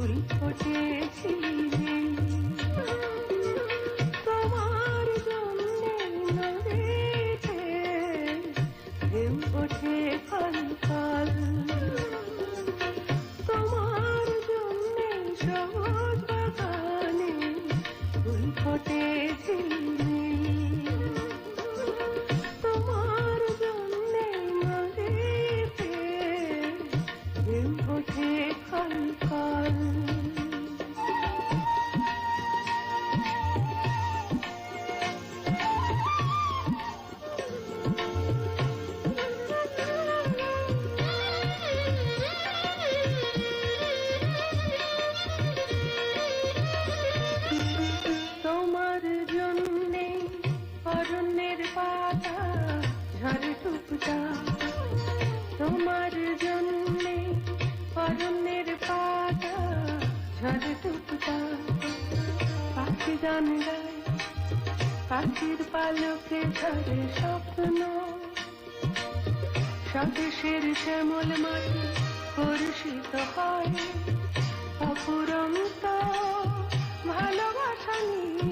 করি অরণ্যের পাতা ঝরে টুকটা। তোমার জন্যে অরণ্যের পাতা ঝরে টুকটা। পাখি গান গায়, পাখির পালকে ঝরে স্বপ্ন। স্বদেশের শ্যামল মাটি পরিষিত হয়। অপুরন্ত ভালোবাসা নিয়ে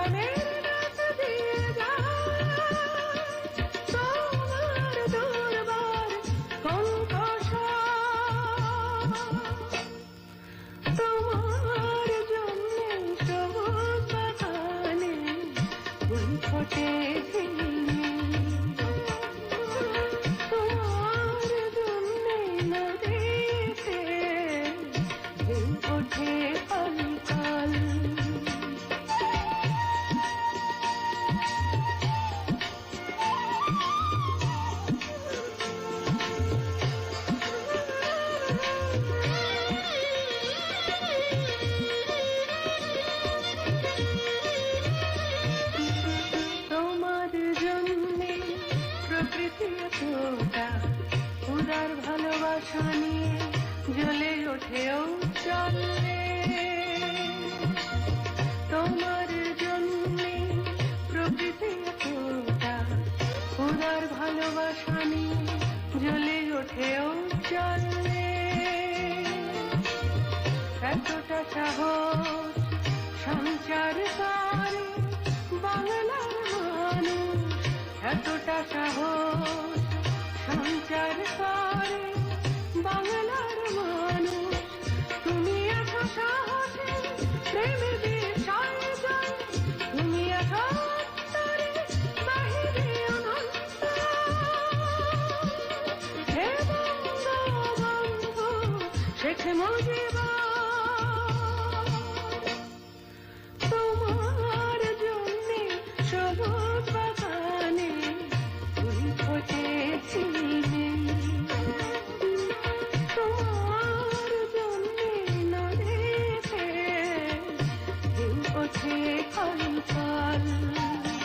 Banana. উদার ভালোবাসা নিয়ে জ্বলে ওঠেও চলে। তোমার জন্যে প্রকৃতি উদার ভালোবাসা নিয়ে জ্বলে ওঠেও চলে। এতটা সাহস সঞ্চার করে বাংলার মানুষ, এতটা সাহস সঞ্চার করে বাংলার মানুষ। তুমি এত সাহসে প্রেমে তুমি এত শেখ মুজিবুর নদীতে ঢেউ ওঠে কল কল